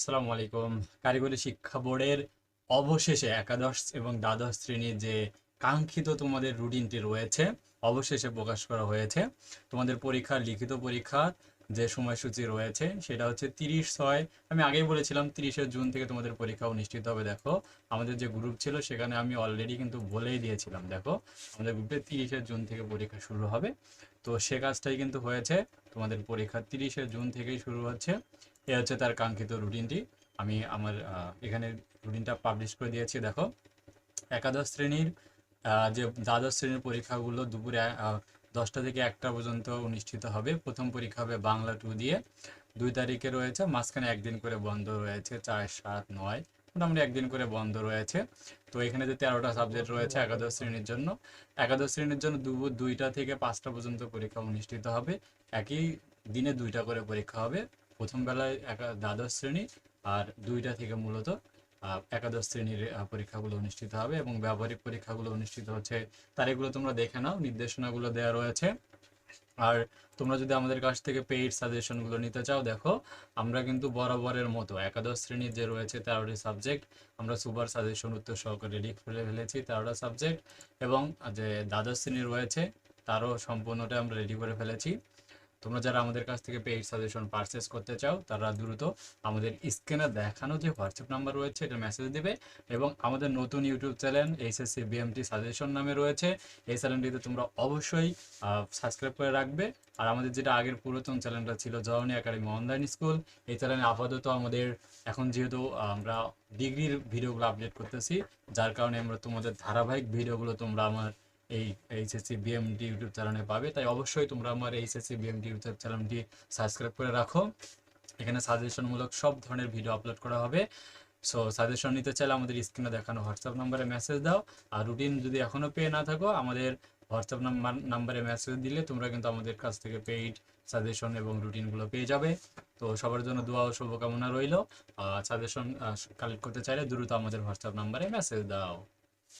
আসসালামু আলাইকুম। কারিগরি শিক্ষা বোর্ডের অবশেষে একাদশ এবং দ্বাদশ শ্রেণির যে কাঙ্ক্ষিত তোমাদের রুটিনটি রয়েছে, অবশেষে প্রকাশ করা হয়েছে। তোমাদের পরীক্ষার লিখিত পরীক্ষা যে সময়সূচি রয়েছে, সেটা হচ্ছে তিরিশ ছয়। আমি আগেই বলেছিলাম, তিরিশে জুন থেকে তোমাদের পরীক্ষা অনুষ্ঠিত হবে, দেখো। আমাদের যে গ্রুপ ছিল, সেখানে আমি অলরেডি কিন্তু বলেই দিয়েছিলাম, দেখো। আমাদের গ্রুপে তিরিশে জুন থেকে পরীক্ষা শুরু হবে। তো সে কাজটাই কিন্তু হয়েছে। তোমাদের পরীক্ষা তিরিশে জুন থেকেই শুরু হচ্ছে। এ হচ্ছে তার কাঙ্ক্ষিত রুটিনটি। আমি আমার এখানে রুটিনটা পাবলিশ করে দিয়েছি, দেখো। একাদশ শ্রেণির যে দ্বাদশ শ্রেণির পরীক্ষাগুলো দুপুরে দশটা থেকে একটা পর্যন্ত অনুষ্ঠিত হবে। প্রথম পরীক্ষা হবে বাংলা টু দিয়ে। দুই তারিখে রয়েছে, মাঝখানে একদিন করে বন্ধ রয়েছে, চার, সাত, নয়, মোটামুটি একদিন করে বন্ধ রয়েছে। তো এখানে যে তেরোটা সাবজেক্ট রয়েছে একাদশ শ্রেণির জন্য, একাদশ শ্রেণির জন্য দুপুর দুইটা থেকে পাঁচটা পর্যন্ত পরীক্ষা অনুষ্ঠিত হবে। একই দিনে দুইটা করে পরীক্ষা হবে। প্রথম বেলায় একা- দ্বাদশ শ্রেণি আর দুইটা থেকে মূলত একাদশ শ্রেণির পরীক্ষাগুলো অনুষ্ঠিত হবে এবং ব্যবহারিক পরীক্ষাগুলো অনুষ্ঠিত হচ্ছে। তারিখগুলো তোমরা দেখে নাও, নির্দেশনাগুলো দেওয়া রয়েছে। আর তোমরা যদি আমাদের কাছ থেকে পেইড সাজেশনগুলো নিতে চাও, দেখো, আমরা কিন্তু বরাবরের মতো একাদশ শ্রেণির যে রয়েছে তেরোটি সাবজেক্ট আমরা সুপার সাজেশন উত্তর সহকারে রেডি করে ফেলেছি তেরোটা সাবজেক্ট এবং যে দ্বাদশ শ্রেণি রয়েছে, তারও সম্পূর্ণটা আমরা রেডি করে ফেলেছি। তোমরা যারা আমাদের কাছ থেকে পেইড সাজেশন পারচেস করতে চাও, তারা দ্রুত আমাদের স্ক্রিনে দেখানো যে হোয়াটসঅ্যাপ নাম্বার রয়েছে, এটা মেসেজ দিবে এবং আমাদের নতুন YouTube channel HSC BMT suggestion নামে রয়েছে। এই চ্যানেলটিতে তোমরা অবশ্যই সাবস্ক্রাইব করে রাখবে। আর আমাদের যেটা আগের পুরাতন চ্যানেলটা ছিল জওয়ানি একাডেমি অনলাইন স্কুল এই চ্যানেলে আপাতত আমাদের এখন যেহেতু আমরা ডিগ্রির ভিডিওগুলো আপডেট করতেছি, যার কারণে আমরা তোমাদের ধারাবাহিক ভিডিওগুলো তোমরা আমার এই এইচএসসি বিএমডি ইউটিউব চ্যানেলে পাবে। তাই অবশ্যই তোমরা আমার এইচএসসি বিএমডি ইউটিউব চ্যানেলটি সাবস্ক্রাইব করে রাখো। এখানে সাজেশনমূলক সব ধরনের ভিডিও আপলোড করা হবে। সো সাজেশন নিতে চাইলে আমাদের স্ক্রিনে দেখানো হোয়াটসঅ্যাপ নাম্বারে মেসেজ দাও। আর রুটিন যদি এখনও পেয়ে না থাকো, আমাদের হোয়াটসঅ্যাপ নাম্বার নাম্বারে মেসেজ দিলে তোমরা কিন্তু আমাদের কাছ থেকে পেইড সাজেশন এবং রুটিনগুলো পেয়ে যাবে। তো সবার জন্য দোয়া ও শুভকামনা রইল। সাজেশন কালেক্ট করতে চাইলে দ্রুত আমাদের হোয়াটসঅ্যাপ নাম্বারে মেসেজ দাও।